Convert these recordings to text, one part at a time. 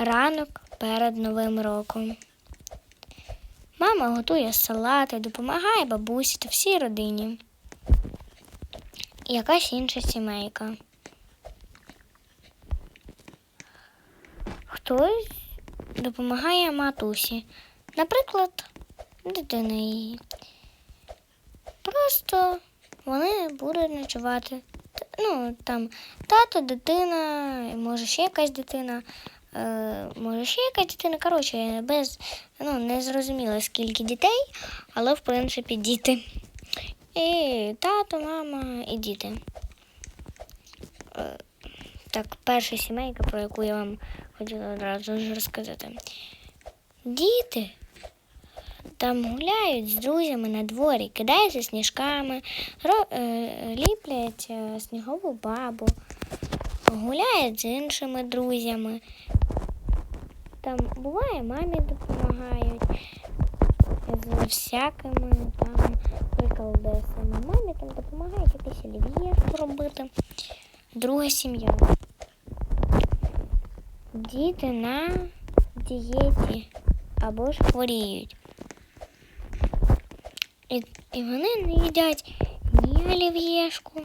ранок перед Новим роком. Мама готує салати, допомагає бабусі та всій родині. І якась інша сімейка. Хтось допомагає матусі, наприклад, дитина її. Просто вони будуть ночувати. Ну, там тато, дитина, може ще якась дитина, е, може ще якась дитина. Коротше, без ну, не зрозуміло скільки дітей, але в принципі діти. І тато, мама і діти. Е, Так, перша сімейка, про яку я вам хотіла одразу ж розказати. Діти там гуляють з друзями на дворі, кидаються сніжками, ро, е, ліплять е, снігову бабу, гуляють з іншими друзями. Там буває, мамі допомагають з всякими там приколдесами. Мамі там допомагають якесь олів'є робити. Друга сім'я. Діти на дієті або ж хворіють. І, і вони не їдять ні олів'єшку,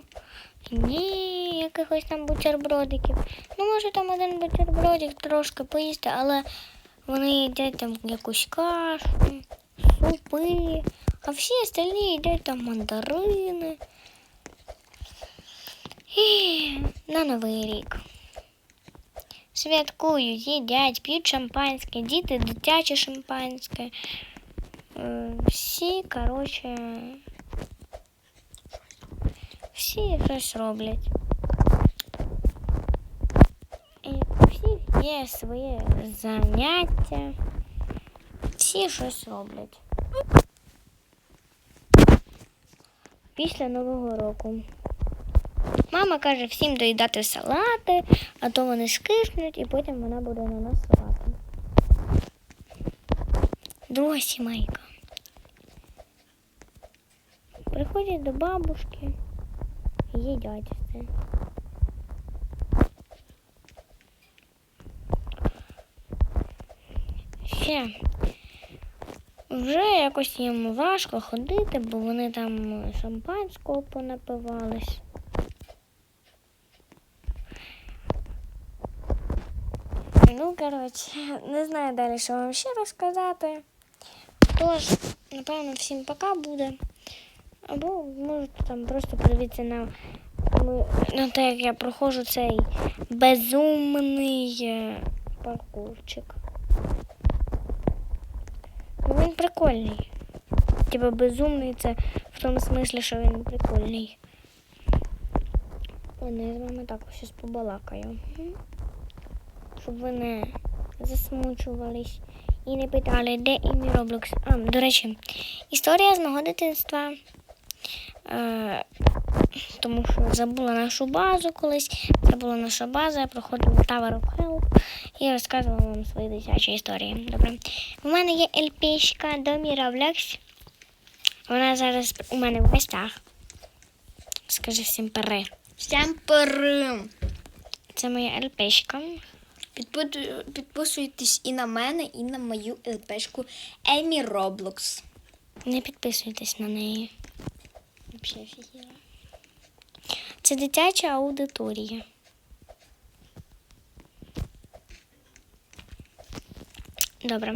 ні якихось там бутербродиків. Ну, може, там один бутербродик трошки поїсти, але вони їдять там якусь кашу, супи, а всі остальні їдять там мандарини. І на Новий рік. Святкують, їдять, п'ють шампанське, діти дитяче шампанське. Е, Всі, коротше, всі щось роблять. Є своє заняття. Всі щось роблять. Після Нового року. Мама каже всім доїдати салати, а то вони скиснуть і потім вона буде на нас салати. Друга сімейка. Приходять до бабушки і їдять все. Вже якось їм важко ходити, бо вони там шампанського понапивались. Ну, коротше, не знаю далі, що вам ще розказати. Тож, напевно, всім пока буде. Або можете там просто подивитися на, на те, як я проходжу цей безумний е, паркурчик. Ну, він прикольний. Типа безумний це в тому смислі, що він прикольний. Ладно, я з вами так щось побалакаю. Щоб ви не засмучувались і не питали, де і мій Roblox. А, до речі, історія з мого дитинства. Е, тому що забула нашу базу колись. Це була наша база, я проходила Tower of Help і розказувала вам свої дитячі історії. Добре. У мене є ЛПшка до Roblox. Вона зараз у мене в гостях. Скажи всім пере. Всім перим. Це моя ЛПшка. Підписуйтесь і на мене, і на мою ЛПшку Емі Роблокс. Не підписуйтесь на неї. Вообще офігела. Це дитяча аудиторія. Добре.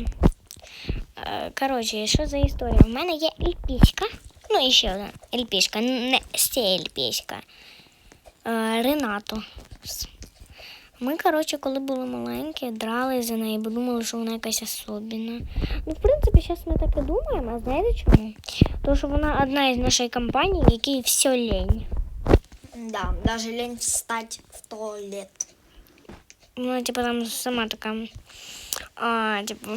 Е, Коротше, що за історія? У мене є ельпішка. Ну, і ще одна ельпішка. Не ще ельпішка. Е, Ренато. Ми, коротше, коли були маленькі, драли за неї, бо думали, що вона якась особіна. Ну, в принципі, зараз ми так і думаємо, а знаєте чому? Тому що вона одна із нашої компанії, якій все лень. Да, даже лень встать в туалет. Ну, типа, там сама така. А, типу.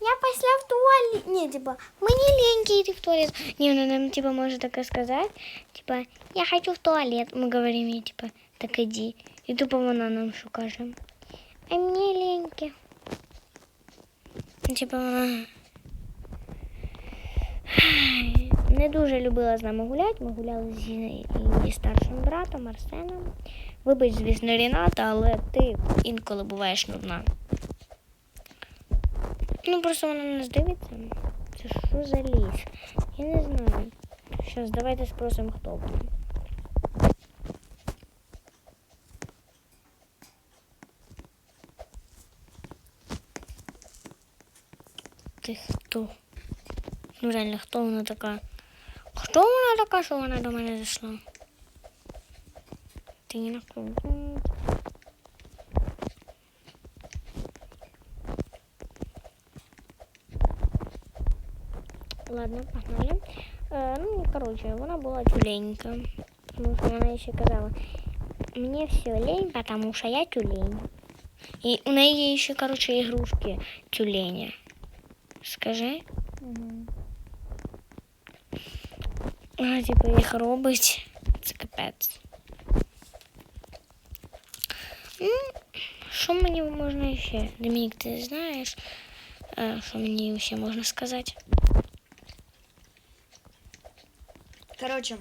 Я пошла в туалет. Ні, типа, мені лень йти в туалет. Ні, вона нам, типа, може таке сказати. Типа, я хочу в туалет. Ми говоримо їй, типа, так іди. І тупо вона нам що каже. А мені леньки. Типа, вона не дуже любила з нами гуляти. Ми гуляли з її старшим братом Арсеном. Вибач, звісно, Ріната, але ти інколи буваєш нудна. Ну, просто вона не здивиться. Це що за ліс? Я не знаю. Щас, давайте спросимо, хто буде. Ти хто? Ну реально, хто вона така? Хто вона така, що вона до мене зайшла? Ти не накрутила. Ладно, погнали. Е, ну, короче, вона була тюленька. Тому що вона ще казала, мені все лень, потому що я тюлень. І у неї є ще, короче, ігрушки тюленя. Скажи. Вона, типу, їх робить. Це капець. Ну, що мені можна ще? Домінік, ти знаєш, е, що мені ще можна сказати? Коротше,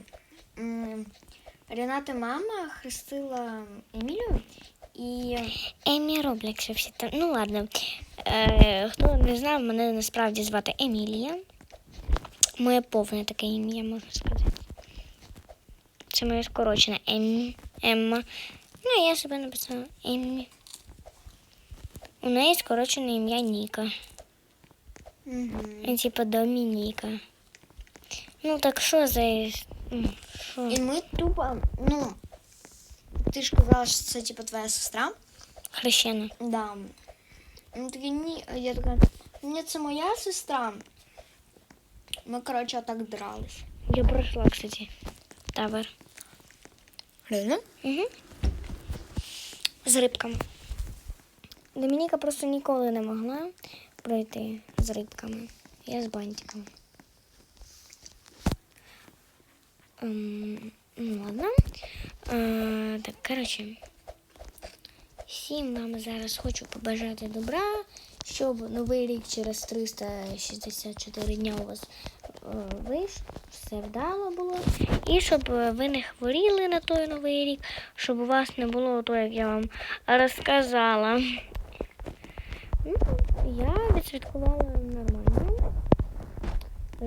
Рената мама хрестила Емілію і Емі Роблякс всі там. Ну ладно. Е, хто не знав, мене насправді звати Емілія. Моє повне таке ім'я, можна сказати. Це моє скорочене Ем, Емма. Ну, я себе написала Еммі. У неї скорочене ім'я Ніка. Мгм. Типа Домініка. Ну так що за. Що? І ми тупо, ну, ти ж казала, що це типу твоя сестра. Хрещена. Да. Він такий, ні, я така, ні, це моя сестра. Ми, коротше, отак дрались. Я пройшла, кстати. Тавер. Реально? Угу. З рибками. Домініка просто ніколи не могла пройти з рибками. Я з бантиком. Ну ладно. Е, так, коротше. Всім вам зараз хочу побажати добра, щоб новий рік через 364 дня у вас е, вийшов, все вдало було. І щоб е, ви не хворіли на той новий рік, щоб у вас не було то, як я вам розказала. Я відсвяткувала нормально.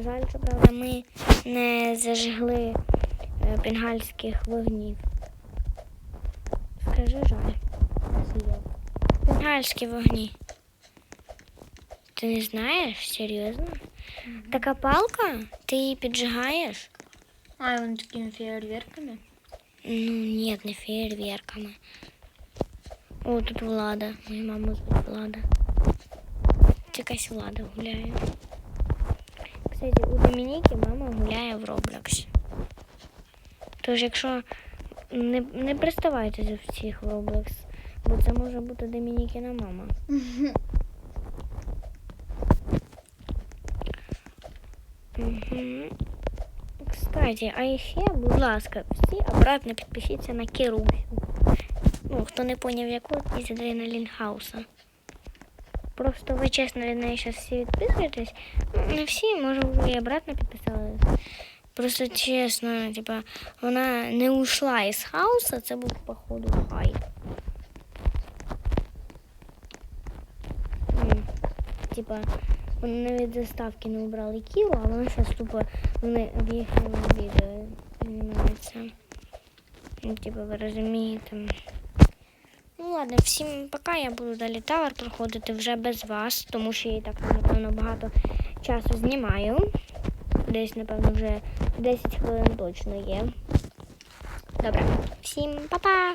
Жаль, що правда, ми не зажгли е, бенгальських вогнів. Скажи жаль. Бенгальські вогні. Ти не знаєш? Серйозно? Така палка? Ти її піджигаєш? А, вони такими фейерверками. Ну, нет, не фейерверками. О, тут Влада. Мою маму звуть Влада. Якась Влада гуляє. Кстати, у Домініки мама гуляє в Роблоксі. Тож, якщо не, не приставайте до всіх в Роблокс, бо це може бути Домінікіна мама. Мгм. Кстати, а ще, будь ласка, всі обратно підпишіться на Кірусю. Ну, хто не поняв, яку із Адреналін Хауса. Просто ви чесно від неї зараз всі відписуєтесь. Ну, не всі, може, ви обратно підписались. Просто чесно, типа, вона не ушла із хауса, це був, походу, хайп. М, Типа, вони навіть заставки не убрали Кіру, а вона зараз тупо вони їхньому відео. Ну, типа, ви розумієте. Ладно, всім пока. Я буду далі тавер проходити вже без вас, тому що я і так напевно багато часу знімаю. Десь, напевно, вже 10 хвилин точно є. Добре, всім па-па!